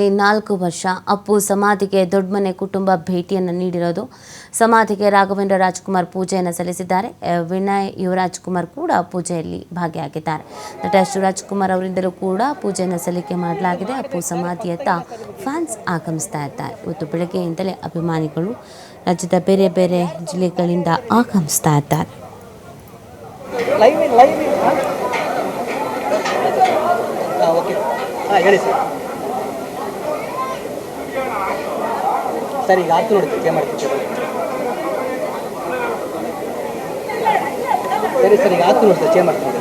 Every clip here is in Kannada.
ನಾಲ್ಕು ವರ್ಷ ಅಪ್ಪು ಸಮಾಧಿಗೆ ದೊಡ್ಡಮನೆ ಕುಟುಂಬ ಭೇಟಿಯನ್ನು ನೀಡಿರೋದು. ಸಮಾಧಿಗೆ ರಾಘವೇಂದ್ರ ರಾಜ್ಕುಮಾರ್ ಪೂಜೆಯನ್ನು ಸಲ್ಲಿಸಿದ್ದಾರೆ. ವಿನಯ್ ಯುವರಾಜ್ ಕುಮಾರ್ ಕೂಡ ಪೂಜೆಯಲ್ಲಿ ಭಾಗಿಯಾಗಿದ್ದಾರೆ. ನಟ ಶಿವರಾಜ್ ಕುಮಾರ್ ಅವರಿಂದಲೂ ಕೂಡ ಪೂಜೆಯನ್ನು ಸಲ್ಲಿಕೆ ಮಾಡಲಾಗಿದೆ. ಅಪ್ಪು ಸಮಾಧಿಯತ್ತ ಫ್ಯಾನ್ಸ್ ಆಗಮಿಸ್ತಾ ಇದ್ದಾರೆ. ಇವತ್ತು ಬೆಳಗ್ಗೆಯಿಂದಲೇ ಅಭಿಮಾನಿಗಳು ರಾಜ್ಯದ ಬೇರೆ ಬೇರೆ ಜಿಲ್ಲೆಗಳಿಂದ ಆಗಮಿಸ್ತಾ ಇದ್ದಾರೆ. ಹೇಳಿ ಸರ್ ಸರ್ ಈಗ ಆಯ್ತು ನೋಡಿ ಚೇ ಮಾಡ್ತೀನಿ ಸರಿ ಸರ್ ಈಗ ಆಯ್ತು ನೋಡಿ ಸರ್ ಚೇ ಮಾಡ್ತೀನಿ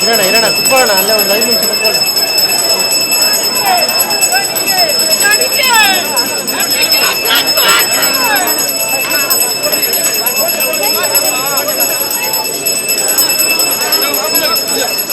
என்னடா என்னடா துப்பாடா நல்ல ஒரு லைவ் வச்சு துப்பாடா Yeah.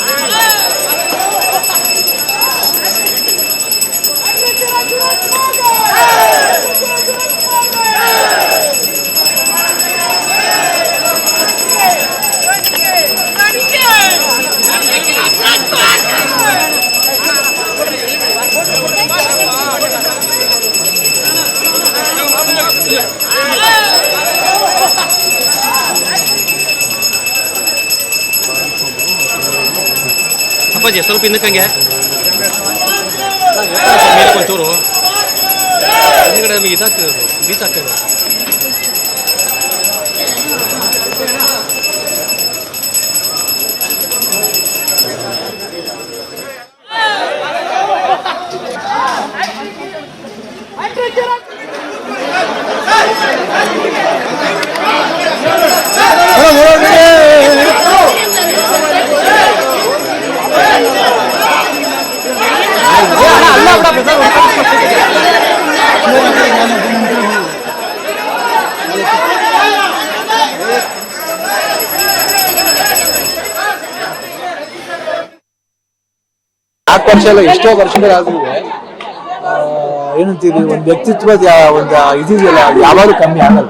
ಅಪ್ಪಾಜಿ ಸ್ವಲ್ಪ ಹಿಂದಕ್ಕಂಗೆ ಮೇಲೆ ಒಂಚೂರು ಹಿಂದ್ಗಡೆ ನಮಗೆ ಇದಾಗ್ತದೆ ಅದು ಬೀಚ್ ಆಗ್ತದೆ Hey! ನಾಲ್ಕು ವರ್ಷ ಎಲ್ಲ ಎಷ್ಟೋ ವರ್ಷಗಳಾದ್ರೂ ಏನಂತೀವಿ ಒಂದು ವ್ಯಕ್ತಿತ್ವದ ಒಂದು ಇದೆಯಲ್ಲ ಯಾವಾಗಲೂ ಕಮ್ಮಿ ಆಗಲ್ಲ.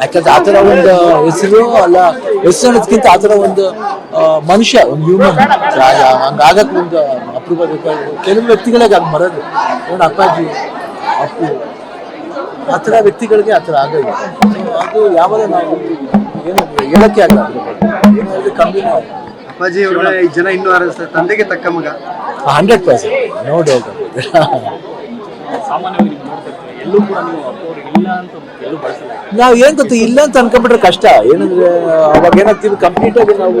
ಯಾಕಂದ್ರೆ ಆತರ ಒಂದು ಹೆಸರು ಅಲ್ಲ ಹೆಸರು ಅನ್ನೋದಕ್ಕಿಂತ ಆತರ ಒಂದು ಮನುಷ್ಯ ಒಂದು ಹ್ಯೂಮನ್ ಹಂಗಾಗಕ್ಕೆ ಒಂದು ಅಪರೂಪ ಕೆಲವು ವ್ಯಕ್ತಿಗಳಿಗೆ ಹಂಗೆ ಬರೋದು ನೋಡಿ ಅಪ್ಪಾಜಿ ಅಪ್ಪು. ಆತರ ವ್ಯಕ್ತಿಗಳಿಗೆ ಆ ಆಗೋದು So, ಅದು ಯಾವಾಗ ನಾವು ಏನು ಹೇಳಕ್ಕೆ ಆಗಲ್ಲ. ಅದ್ರ ಅಪ್ಪಾಜಿ ಅವರ ಐದು ಜನ ಇನ್ನೂ ಆರಿಸ್ತಾರೆ ತಂದೆಗೆ ತಕ್ಕ ಮಗ. Hundred percent. ನೋ ಡೌಟ್ ಸಾಮಾನ್ಯವಾಗಿ ಎಲ್ಲೂ ಕೂಡ ನೀವು ಇಲ್ಲ ಅಂತ ಎಲ್ಲೂ ಬಳಸಲ್ಲ. ನಾವು ಏನ್ ಗೊತ್ತು ಇಲ್ಲ ಅಂತ ಅನ್ಕೊಂಡ್ಬಿಟ್ರೆ ಕಷ್ಟ. ಏನಂದ್ರೆ ಅವಾಗ ಏನಾಗ್ತೀವಿ ಕಂಪ್ಲೀಟ್ ಆಗಿ ನಾವು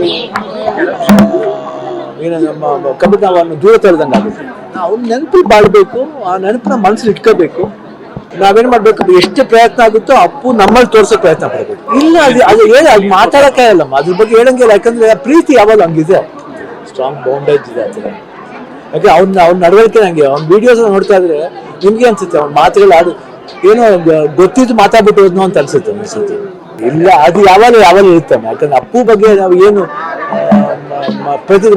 ಏನಂದ್ರೆ ನಮ್ಮ ಕಂಪ್ಲೀಟ್ ನಾವು ಅವ್ರನ್ನ ದೂರ ತಳ್ದಂಗೆ ಆಗುತ್ತೆ ನಾವು ನೆನಪು ಬಾಳ್ಬೇಕು ಆ ನೆನಪನ್ನ ಮನಸ್ಸಲ್ಲಿ ಇಟ್ಕೋಬೇಕು. ನಾವೇನ್ ಮಾಡ್ಬೇಕು? ಎಷ್ಟು ಪ್ರಯತ್ನ ಆಗುತ್ತೋ ಅಪ್ಪು ನಮ್ಮಲ್ಲಿ ತೋರ್ಸೋ ಪ್ರಯತ್ನ ಪಡ್ಬೇಕು. ಇಲ್ಲ ಅದು ಅದು ಏನು ಅದು ಮಾತಾಡಕ್ಕೆ ಆಗಲ್ಲಮ್ಮ. ಅದ್ರ ಬಗ್ಗೆ ಹೇಳಂಗಿಲ್ಲ ಯಾಕಂದ್ರೆ ಪ್ರೀತಿ ಯಾವಾಗ ಹಂಗಿದೆ. ಸ್ಟ್ರಾಂಗ್ ಬೌಂಡೇಜ್ ಇದೆ ಆ ಥರ ಯಾಕೆ ಅವ್ನ ಅವ್ನ ನಡವಳಿಕೆ ನಂಗೆ. ಅವ್ನ ವಿಡಿಯೋಸ್ ನೋಡ್ತಾ ಇದ್ರೆ ನಿಮ್ಗೆ ಅನ್ಸುತ್ತೆ ಅವ್ನ ಮಾತುಗಳು ಆಡು. ಏನೋ ಗೊತ್ತಿದ್ದು ಮಾತಾಡ್ಬಿಟ್ಟು ಹೋದ್ನೋ ಅಂತ ಅನ್ಸುತ್ತೆ ಅನ್ಸುತ್ತೆ ಇಲ್ಲ ಅದು ಯಾವಾಗ ಯಾವಾಗ ಇರುತ್ತೆ ಯಾಕಂದ್ರೆ ಅಪ್ಪು ಬಗ್ಗೆ ನಾವು ಏನು ಪ್ರತಿ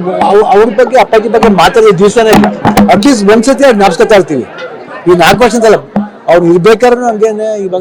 ಅವ್ರ ಬಗ್ಗೆ ಅಪ್ಪಾಜಿ ಬಗ್ಗೆ ಮಾತಾಡೋ ದಿವಸನೇ ಇಲ್ಲ. ಅಟ್ಲೀಸ್ಟ್ ಒಂದ್ಸತಿ ಅದು ನಾಪ್ಸ್ಕೊತಾ ಇರ್ತೀವಿ. ಈ ನಾಲ್ಕು ವರ್ಷದಲ್ಲ ಅವ್ರು ಇರ್ಬೇಕಾದ್ರೆ ಹಂಗೇನೆ ಇವಾಗ